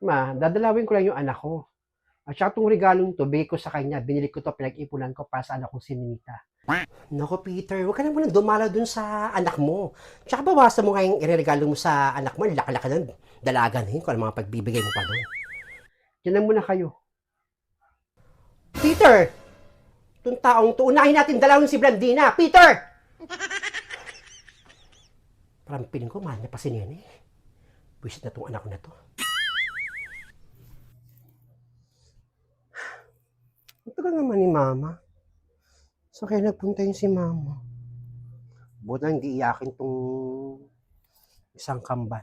Ma, dadalawin ko lang yung anak ko. At saka itong regalong to, bigay ko sa kanya. Binili ko to, pinag-ipunan ko para sa anak kong si Ninita. Nako, Peter, huwag ka na muna dumala dun sa anak mo. Tsaka bawasan mo kayong ireregalo mo sa anak mo. Laki-laki ng dalaga na yun kung ano mga pagbibigay mo pa doon. Diyan na muna kayo. Peter! Itong taong to, unahin natin dalawin si Blandina. Peter! Parang piling ko, mahal niya pa si Nene. Buisit na tong anak ko na to. Ang tagal naman ni Mama. So kaya nagpunta yun si Mama. Buta hindi iyakin tong isang kambal.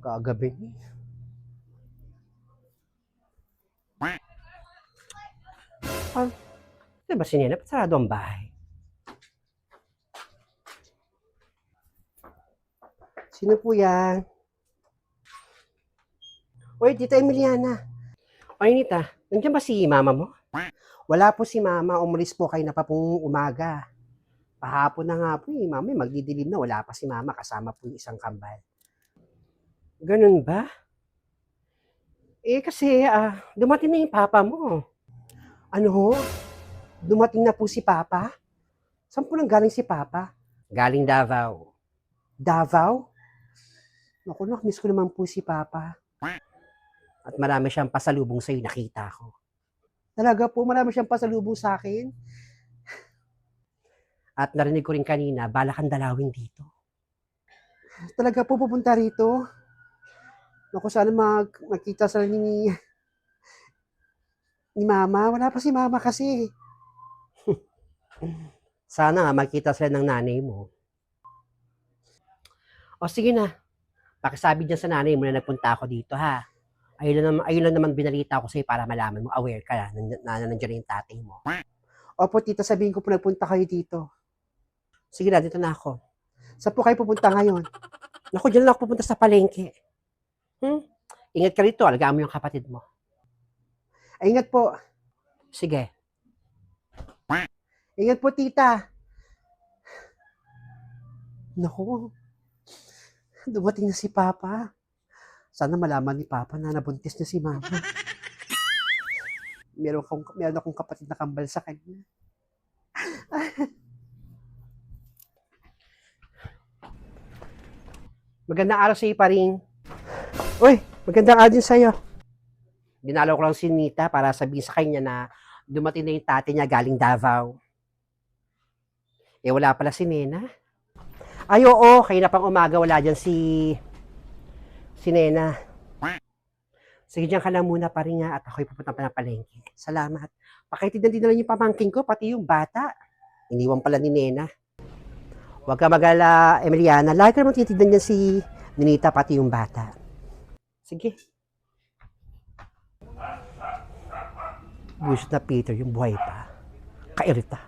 Gagabi ni. Ah, di ba si Nena? Ba't sarado ang bahay? Sino po yan? Oy, Tita Emiliana. Oy, Nita, nandiyan ba si mama mo? Wala po si mama. Umalis po kayo na pa pong umaga. Pahapon na nga po eh. Mama, magdidilim na. Wala pa si mama. Kasama po yung isang kambal. Ganun ba? Eh, kasi ah, dumating na yung papa mo. Ano ho? Dumating na po si papa? Saan po nang galing si papa? Galing Davao. Davao? Naku, miss ko naman po si papa. At marami siyang pasalubong sa'yo, nakita ko. Talaga po, marami siyang pasalubong sa akin. At narinig ko rin kanina, bala kang dalawin dito. Talaga po pupunta rito? Naku, sana mag, magkita sa ni, ni mama. Wala pa si mama kasi. sana nga magkita sila ng nanay mo. O sige na, pakisabi dyan sa nanay mo na nagpunta ako dito ha. Ayun lang, ayun lang naman binalita ko sa'yo para malaman mo, aware ka na, na, na nandiyan yung tatay mo. Opo, tita, sabihin ko po nagpunta kayo dito. Sige na, dito na ako. Saan po kayo pupunta ngayon? Naku, dyan lang ako pupunta sa palengke. Hmm? Ingat ka rito, alagaan mo yung kapatid mo. Ay, ingat po. Sige. Ingat po, tita. Naku, dumating na si Papa. Sana malaman ni Papa na nabuntis na si Mama. Meron, akong, meron akong kapatid na kambal sa kanya. Magandang araw sa iyo, paring. Uy, magandang araw din sa iyo. Dinalaw ko lang si Nita para sabihin sa kanya na dumating na yung tate niya galing Davao. Eh, wala pala si Nena. Ay, oo, kayo na pang umaga, wala dyan si si Nena. Sige, dyan ka lang muna pa rin nga at ako'y pupunta pa ng palengke. Salamat. Pakitid din na lang yung pamangking ko, pati yung bata. Iniwan pala ni Nena. Huwag ka magala, Emiliana. Lagi ka naman titidan niya si Ninita, pati yung bata. Sige. Buwis na Peter, yung buhay pa. Kairita.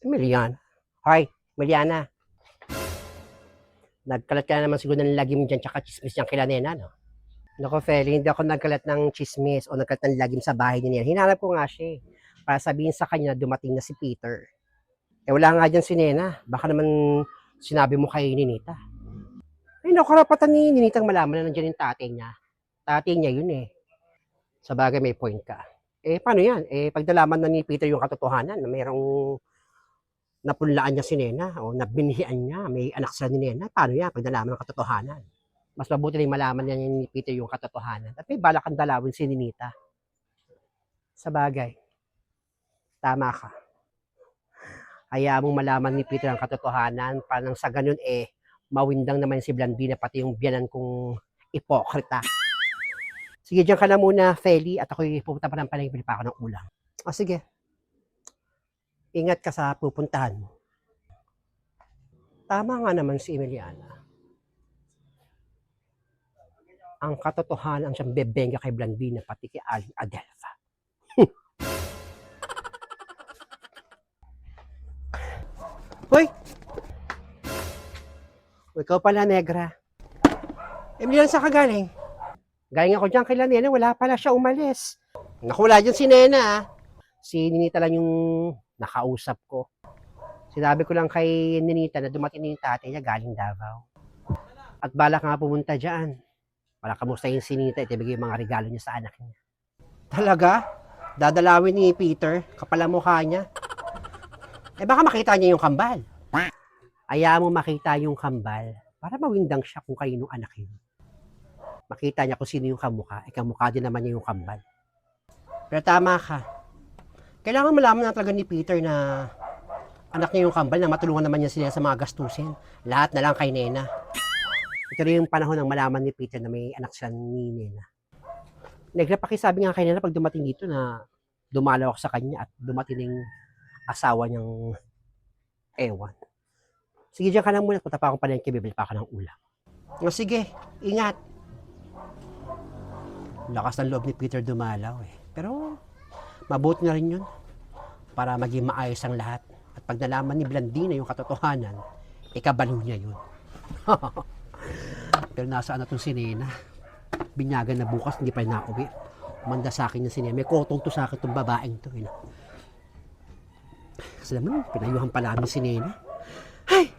Emiliana. Hoy, Emiliana. Nagkalat ka na naman siguro ng lagim dyan tsaka chismis niyang kila Nena, no? Naku, Feli, hindi ako nagkalat ng chismis o nagkalat ng lagim sa bahay ni Nena. Hinanap ko nga siya eh, para sabihin sa kanya dumating na si Peter. Eh wala nga dyan si Nena. Baka naman sinabi mo kay Ninita. Eh naku, karapatan ni Ninitang malaman na nandiyan yung tatay niya. Tatay niya yun eh. Sa bagay may point ka. Eh paano yan? Eh pagdalaman na ni Peter yung katotohanan na mayroong napunlaan niya si Nena o nabinhian niya, may anak sila ni Nena, paano yan pag nalaman ng katotohanan? Mas mabuti rin malaman niya ni Peter yung katotohanan. At may balak kang dalawin si Ninita. Sa bagay, tama ka. Hayaan mong malaman ni Peter ang katotohanan para nang sa ganun eh, mawindang naman si Blandina pati yung biyanan kong ipokrita. Sige, diyan ka na muna, Feli, at ako'y pupunta pa ng palengke, pa ako ng ulam. O sige, ingat ka sa pupuntahan mo. Tama nga naman si Emiliana. Ang katotohanan ang siyang bebenga kay Blandina pati kay Aling Adelfa. Hoy! Ikaw pala, Negra. Emiliana, saan ka galing? Ako dyan kay Nena, wala pala siya umalis. Naku, wala dyan si Nena, ah. Si Ninita lang yung nakausap ko. Sinabi ko lang kay Ninita na dumating na yung tatay niya galing Davao. At balak nga pumunta dyan. Para kamustahin si Ninita at ibigay mga regalo niya sa anak niya. Talaga? Dadalawin ni Peter, kapal ang mukha niya. Eh baka makita niya yung kambal. Ayaw mo makita yung kambal para mawindang siya kung kaninong anak yun. Makita niya kung sino yung kamukha. Eh kamukha din naman niya yung kambal. Pero tama ka. Kailangan malaman na talaga ni Peter na anak niya yung kambal na matulungan naman niya sila sa mga gastusin. Lahat na lang kay Nena. Ito rin yung panahon ng malaman ni Peter na may anak siya ni Nena. Nagpakisabi nga kay Nena pag dumating dito na dumalaw ako sa kanya at dumating yung asawa niyang ewan. Sige, diyan ka lang muna. Punta pa akong palengke, bibili pa ako ng ulam. O sige, ingat. Lakas ng loob ni Peter dumalaw eh. Mabuti na rin yun para maging maayos ang lahat. At pag nalaman ni Blandina yung katotohanan, ikabalo niya yun. Pero nasaan na itong si? Binyagan na bukas, hindi pa rin nakauwi. Manda sa akin yung si Nena. May kotong to sa akin itong babaeng to. Eh. no? Kasi naman, pinayuhan pa namin si Nena. Ay,